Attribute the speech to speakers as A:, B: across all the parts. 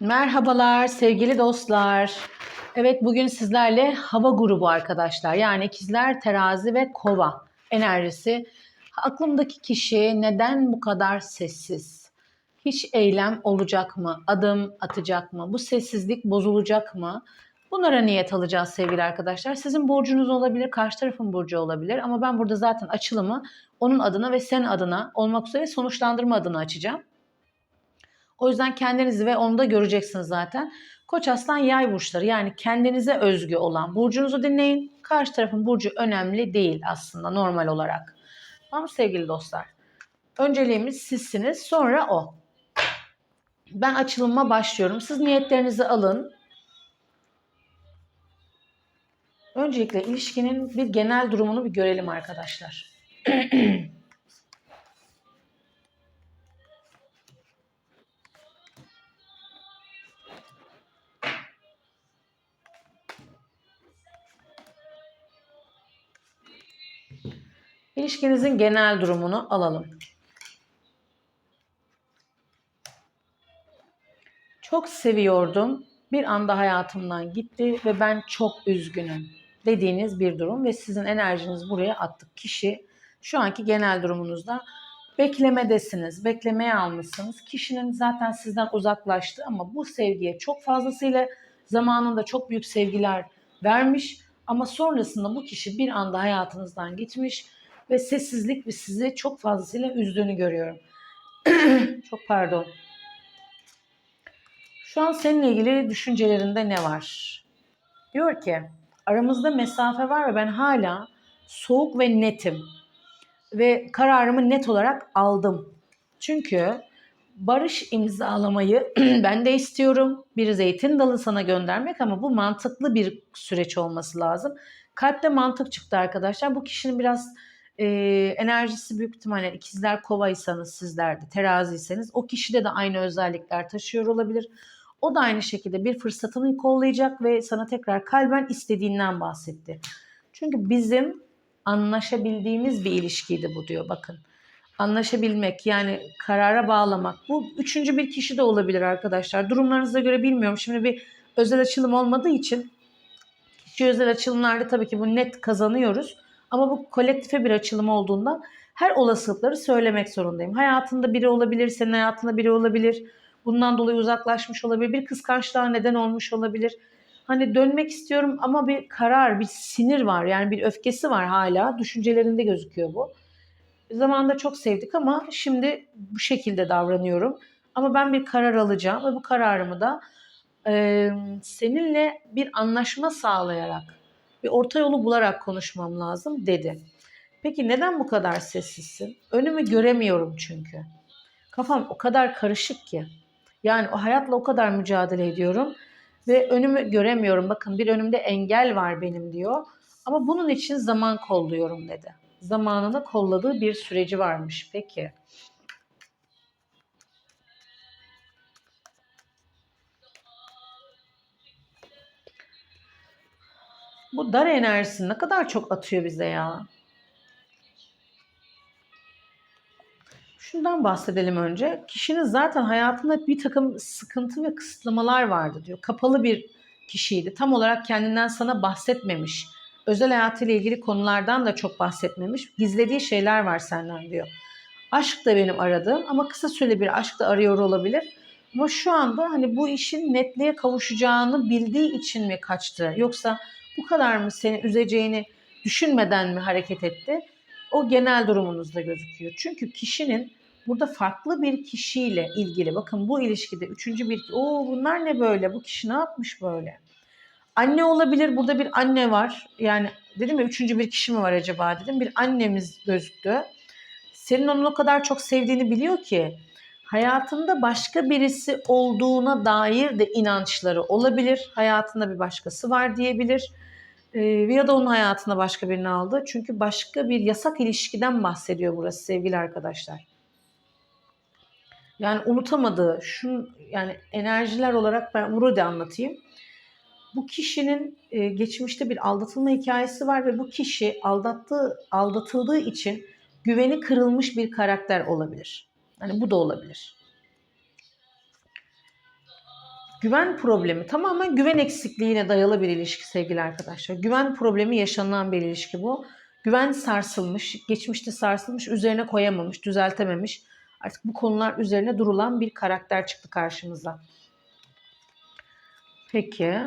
A: Merhabalar sevgili dostlar. Evet bugün sizlerle hava grubu arkadaşlar. Yani ikizler, terazi ve kova enerjisi. Aklımdaki kişi neden bu kadar sessiz? Hiç eylem olacak mı? Adım atacak mı? Bu sessizlik bozulacak mı? Bunlara niyet alacağız sevgili arkadaşlar. Sizin burcunuz olabilir, karşı tarafın burcu olabilir. Ama ben burada zaten açılımı onun adına ve sen adına olmak üzere sonuçlandırma adına açacağım. O yüzden kendinizi ve onu da göreceksiniz zaten. Koç aslan yay burçları yani kendinize özgü olan burcunuzu dinleyin. Karşı tarafın burcu önemli değil aslında normal olarak. Tamam sevgili dostlar? Önceliğimiz sizsiniz sonra o. Ben açılıma başlıyorum. Siz niyetlerinizi alın. Öncelikle ilişkinin bir genel durumunu bir görelim arkadaşlar. İlişkinizin genel durumunu alalım. Çok seviyordum. Bir anda hayatımdan gitti ve ben çok üzgünüm dediğiniz bir durum ve sizin enerjiniz buraya attık. Kişi şu anki genel durumunuzda beklemedesiniz, beklemeye almışsınız. Kişinin zaten sizden uzaklaştı ama bu sevgiye çok fazlasıyla zamanında çok büyük sevgiler vermiş ama sonrasında bu kişi bir anda hayatınızdan gitmiş ve sessizlik ve sizi çok fazlasıyla üzdüğünü görüyorum. çok pardon. Şu an seninle ilgili düşüncelerinde ne var? Diyor ki aramızda mesafe var ve ben hala soğuk ve netim. Ve kararımı net olarak aldım. Çünkü barış imzalamayı ben de istiyorum. Bir zeytin dalı sana göndermek ama bu mantıklı bir süreç olması lazım. Kalpte mantık çıktı arkadaşlar. Bu kişinin biraz e, enerjisi büyük ihtimalle ikizler kovaysanız sizler de teraziyseniz o kişide de aynı özellikler taşıyor olabilir. O da aynı şekilde bir fırsatını kollayacak ve sana tekrar kalben istediğinden bahsetti. Çünkü bizim anlaşabildiğimiz bir ilişkiydi bu diyor bakın. Anlaşabilmek yani karara bağlamak. Bu üçüncü bir kişi de olabilir arkadaşlar. Durumlarınıza göre bilmiyorum. Şimdi bir özel açılım olmadığı için kişi özel açılımlarda tabii ki bu net kazanıyoruz. Ama bu kolektife bir açılım olduğundan her olasılıkları söylemek zorundayım. Hayatında biri olabilir, senin hayatında biri olabilir. Bundan dolayı uzaklaşmış olabilir. Bir kıskançlığa neden olmuş olabilir. Hani dönmek istiyorum ama bir karar, bir sinir var. Yani bir öfkesi var hala. Düşüncelerinde gözüküyor bu. Zamanında çok sevdik ama şimdi bu şekilde davranıyorum. Ama ben bir karar alacağım ve bu kararımı da e, seninle bir anlaşma sağlayarak, bir orta yolu bularak konuşmam lazım dedi. Peki neden bu kadar sessizsin? Önümü göremiyorum çünkü. Kafam o kadar karışık ki. Yani o hayatla o kadar mücadele ediyorum ve önümü göremiyorum. Bakın bir önümde engel var benim diyor. Ama bunun için zaman kolluyorum dedi. Zamanını kolladığı bir süreci varmış. Peki. Bu dar enerjisi ne kadar çok atıyor bize ya. Şundan bahsedelim önce. Kişinin zaten hayatında bir takım sıkıntı ve kısıtlamalar vardı diyor. Kapalı bir kişiydi. Tam olarak kendinden sana bahsetmemiş. Özel hayatıyla ilgili konulardan da çok bahsetmemiş. Gizlediği şeyler var senden diyor. Aşk da benim aradığım ama kısa süre bir aşk da arıyor olabilir. Ama şu anda hani bu işin netliğe kavuşacağını bildiği için mi kaçtı? Yoksa bu kadar mı seni üzeceğini düşünmeden mi hareket etti? O genel durumunuzda gözüküyor. Çünkü kişinin burada farklı bir kişiyle ilgili bakın bu ilişkide üçüncü bir o bunlar ne böyle? Bu kişi ne yapmış böyle? Anne olabilir burada bir anne var. Yani dedim ya üçüncü bir kişi mi var acaba dedim. Bir annemiz gözüktü. Senin onu o kadar çok sevdiğini biliyor ki hayatında başka birisi olduğuna dair de inançları olabilir hayatında bir başkası var diyebilir ee, ya da onun hayatına başka birini aldı. Çünkü başka bir yasak ilişkiden bahsediyor burası sevgili arkadaşlar. Yani unutamadığı, şu yani enerjiler olarak ben bunu da anlatayım. Bu kişinin e, geçmişte bir aldatılma hikayesi var ve bu kişi aldattığı, aldatıldığı için güveni kırılmış bir karakter olabilir. Hani bu da olabilir. Güven problemi tamamen güven eksikliğine dayalı bir ilişki sevgili arkadaşlar. Güven problemi yaşanılan bir ilişki bu. Güven sarsılmış, geçmişte sarsılmış, üzerine koyamamış, düzeltememiş. Artık bu konular üzerine durulan bir karakter çıktı karşımıza. Peki.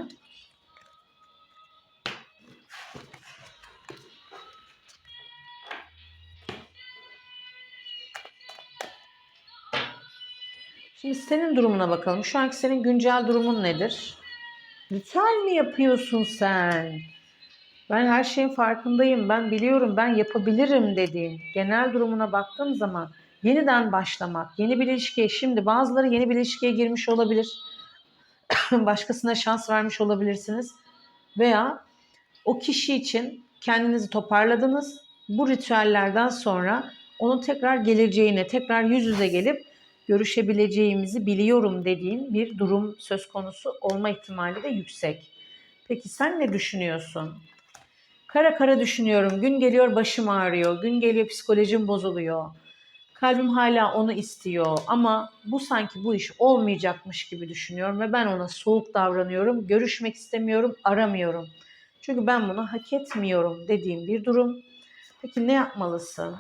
A: Şimdi senin durumuna bakalım. Şu anki senin güncel durumun nedir? Ritüel mi yapıyorsun sen? Ben her şeyin farkındayım, ben biliyorum, ben yapabilirim dediğin genel durumuna baktığım zaman yeniden başlamak, yeni bir ilişkiye, şimdi bazıları yeni bir ilişkiye girmiş olabilir. Başkasına şans vermiş olabilirsiniz. Veya o kişi için kendinizi toparladınız. Bu ritüellerden sonra onun tekrar geleceğine, tekrar yüz yüze gelip görüşebileceğimizi biliyorum dediğin bir durum söz konusu olma ihtimali de yüksek. Peki sen ne düşünüyorsun? Kara kara düşünüyorum. Gün geliyor başım ağrıyor. Gün geliyor psikolojim bozuluyor. Kalbim hala onu istiyor ama bu sanki bu iş olmayacakmış gibi düşünüyorum ve ben ona soğuk davranıyorum. Görüşmek istemiyorum, aramıyorum. Çünkü ben bunu hak etmiyorum dediğim bir durum. Peki ne yapmalısın?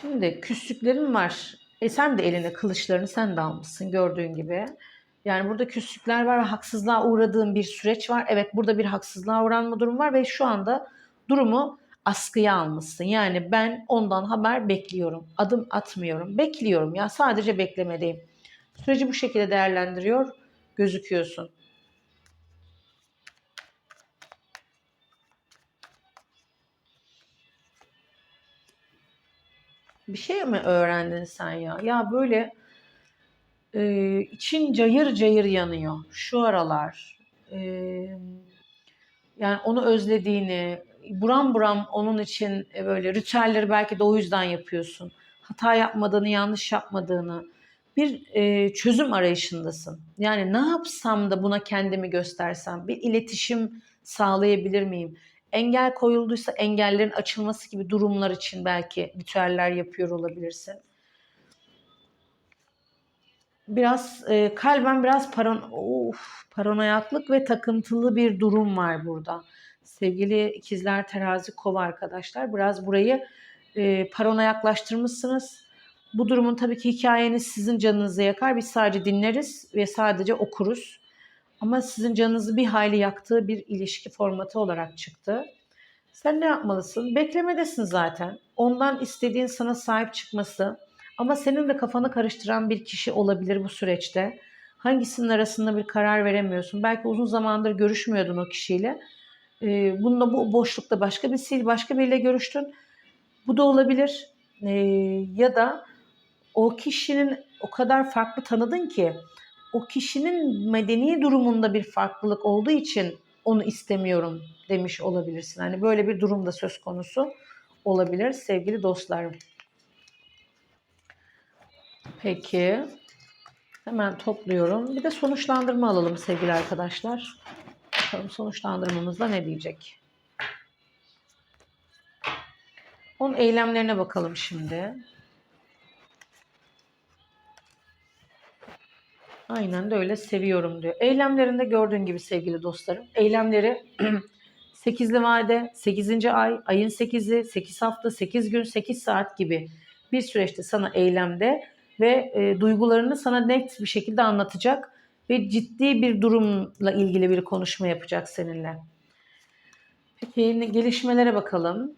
A: Şimdi küslüklerin var. E sen de eline kılıçlarını sen de almışsın gördüğün gibi. Yani burada küslükler var ve haksızlığa uğradığın bir süreç var. Evet burada bir haksızlığa uğranma durum var ve şu anda durumu askıya almışsın. Yani ben ondan haber bekliyorum. Adım atmıyorum. Bekliyorum ya sadece beklemedeyim. Süreci bu şekilde değerlendiriyor gözüküyorsun. Bir şey mi öğrendin sen ya? Ya böyle e, için cayır cayır yanıyor şu aralar. E, yani onu özlediğini, buram buram onun için e, böyle ritüelleri belki de o yüzden yapıyorsun. Hata yapmadığını, yanlış yapmadığını, bir e, çözüm arayışındasın. Yani ne yapsam da buna kendimi göstersem, bir iletişim sağlayabilir miyim? Engel koyulduysa engellerin açılması gibi durumlar için belki ritüeller yapıyor olabilirsin. Biraz e, kalben biraz paran of, paranoyaklık ve takıntılı bir durum var burada. Sevgili ikizler terazi kova arkadaşlar biraz burayı e, paranoyaklaştırmışsınız. Bu durumun tabii ki hikayeniz sizin canınızı yakar. Biz sadece dinleriz ve sadece okuruz. Ama sizin canınızı bir hayli yaktığı bir ilişki formatı olarak çıktı. Sen ne yapmalısın? Beklemedesin zaten. Ondan istediğin sana sahip çıkması. Ama senin de kafanı karıştıran bir kişi olabilir bu süreçte. Hangisinin arasında bir karar veremiyorsun. Belki uzun zamandır görüşmüyordun o kişiyle. Ee, bununla bu boşlukta başka birisiyle, başka biriyle görüştün. Bu da olabilir. Ee, ya da o kişinin o kadar farklı tanıdın ki o kişinin medeni durumunda bir farklılık olduğu için onu istemiyorum demiş olabilirsin. Hani böyle bir durumda söz konusu olabilir sevgili dostlarım. Peki. Hemen topluyorum. Bir de sonuçlandırma alalım sevgili arkadaşlar. Bakalım sonuçlandırmamızda ne diyecek? Onun eylemlerine bakalım şimdi. Aynen de öyle seviyorum diyor. Eylemlerinde gördüğün gibi sevgili dostlarım. Eylemleri 8'li vade, 8. ay, ayın 8'i, 8 hafta, 8 gün, 8 saat gibi bir süreçte sana eylemde ve e, duygularını sana net bir şekilde anlatacak ve ciddi bir durumla ilgili bir konuşma yapacak seninle. Peki gelişmelere bakalım.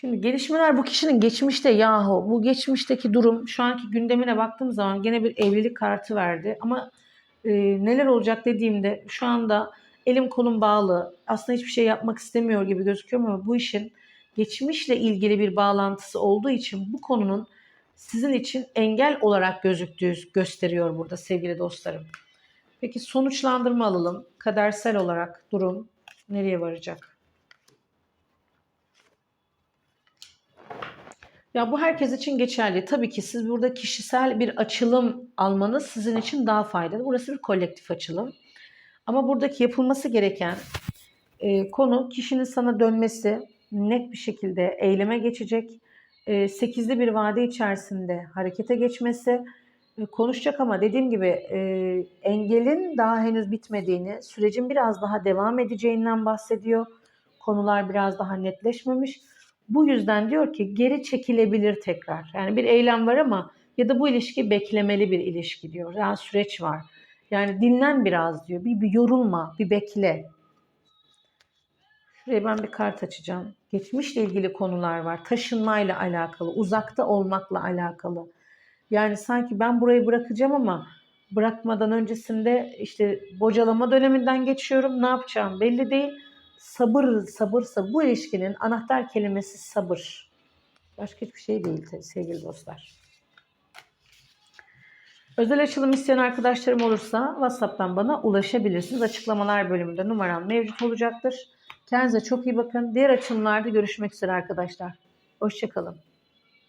A: Şimdi gelişmeler bu kişinin geçmişte yahu bu geçmişteki durum şu anki gündemine baktığım zaman gene bir evlilik kartı verdi ama e, neler olacak dediğimde şu anda elim kolum bağlı aslında hiçbir şey yapmak istemiyor gibi gözüküyor ama bu işin geçmişle ilgili bir bağlantısı olduğu için bu konunun sizin için engel olarak gözüktüğü gösteriyor burada sevgili dostlarım. Peki sonuçlandırma alalım. Kadersel olarak durum nereye varacak? Ya bu herkes için geçerli. Tabii ki siz burada kişisel bir açılım almanız sizin için daha faydalı. Burası bir kolektif açılım. Ama buradaki yapılması gereken e, konu kişinin sana dönmesi net bir şekilde eyleme geçecek e, sekizli bir vade içerisinde harekete geçmesi e, konuşacak ama dediğim gibi e, engelin daha henüz bitmediğini, sürecin biraz daha devam edeceğinden bahsediyor. Konular biraz daha netleşmemiş. Bu yüzden diyor ki geri çekilebilir tekrar. Yani bir eylem var ama ya da bu ilişki beklemeli bir ilişki diyor. Yani süreç var. Yani dinlen biraz diyor. Bir, bir yorulma, bir bekle. Şuraya ben bir kart açacağım. Geçmişle ilgili konular var. Taşınmayla alakalı, uzakta olmakla alakalı. Yani sanki ben burayı bırakacağım ama bırakmadan öncesinde işte bocalama döneminden geçiyorum. Ne yapacağım belli değil. Sabır, sabır. Bu ilişkinin anahtar kelimesi sabır. Başka hiçbir şey değil sevgili dostlar. Özel açılım isteyen arkadaşlarım olursa WhatsApp'tan bana ulaşabilirsiniz. Açıklamalar bölümünde numaram mevcut olacaktır. Kendinize çok iyi bakın. Diğer açılımlarda görüşmek üzere arkadaşlar. Hoşçakalın.